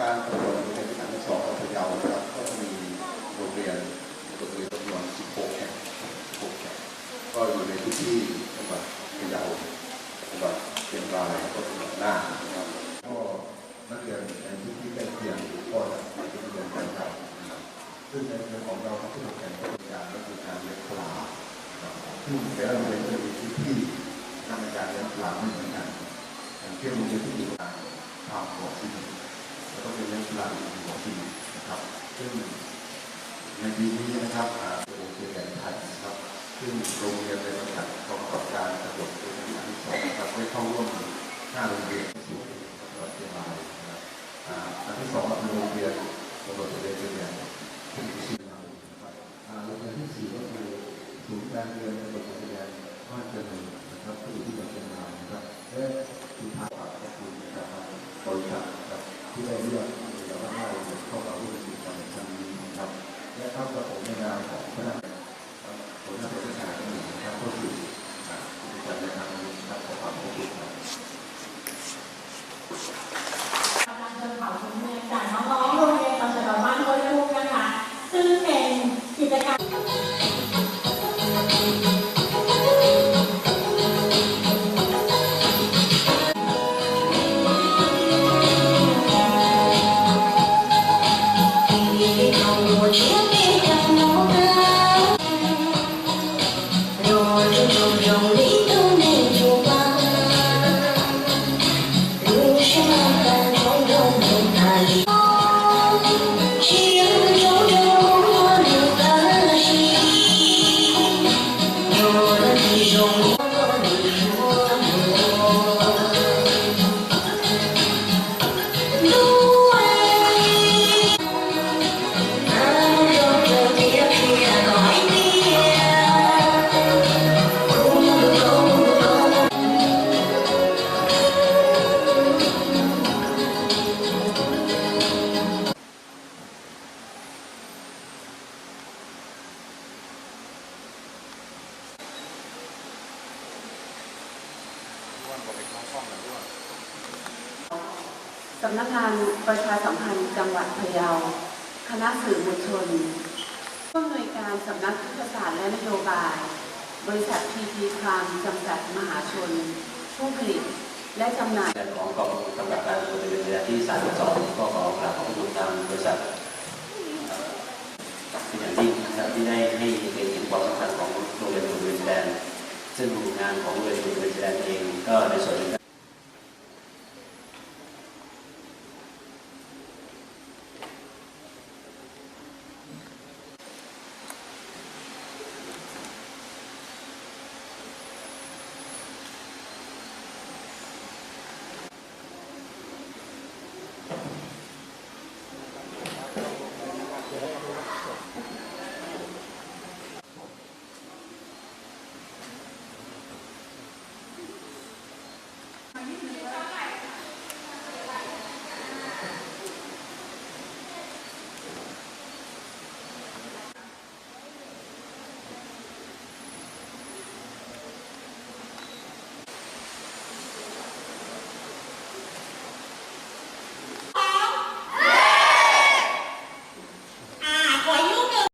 การประกวดโรงเรียนที่ที่สองของพะเยานะครับก็มีโรงเรียนโรงเรียนจำนวน 16 แห่ง16แห่งก็อยู่ในพื้นที่จังหวัดพะเยาจังหวัดเชียงรายแล้วก็จังหวัดน่านนะครับก็นักเรียนในพื้นที่ใกล้เคียงก็จะไปเรียนกันครับซึ่งในเรื่องของเราที่เราแข่งก็เป็นการก็คือการเรียนปลาซึ่งแต่ละโรงเรียนจะมีพื้นที่ทางการเรียนปลาไม่เหมือนกันอย่างเช่นโรงเรียนที่อยู่ทางทางหัวซิมแล้ว ก็เป็นเรียนปลาอยู่หัวซิมนะครับ ซึ่งในปีนี้นะครับอาโรงเรียนใหญ่ไทยนะครับ ซึ่งโรงเรียนในสังกัดกองกำกับการตำรวจเป็นอันที่สองนะครับได้เข้าร่วมห้าโรงเรียนที่สุดจังหวัดเชียงรายนะครับอันที่สองคือโรงเรียนตำรวจเรียนเป็นใหญ่ที่อยู่เชียงรายนะครับอ่าโรงเรียนที่สี่ก็คือศูนย์การเรียนตำรวจเรียนบ้านเจริญนะครับที่อยู่ที่จังหวัดเชียงรายนะครับและสุดท้ายขอบคุณนะครั บริษัทครับที่ได้เลือกแล้วก็ให้เราเข้ามาร่วมกิจกรรมในครั้งนี้นะครับและเข้ากับผมในนามของพนักงานหัวหน้าราชการที่หนึ่งนะครับก็คือ สำนักงานประชาสัมพันธ์จังหวัดพะเยา คณะสื่อมวลชนผู้อำนวยการสำนักยุทธศาสตร์และนโยบาย บริษัทพีพีคลังจำกัดมหาชน ผู้ผลิตและจำหน่ายของกองกำกับการตรวจเป็นระยะที่ 32 ก็ขอกราบขอบคุณทางบริษัทเอ่อเป็นอย่างยิ่งนะครับที่ได้ให้ ซึ่งงานของโรงเรียนตำรวจเวรแดนเองก็ในส่วนนี้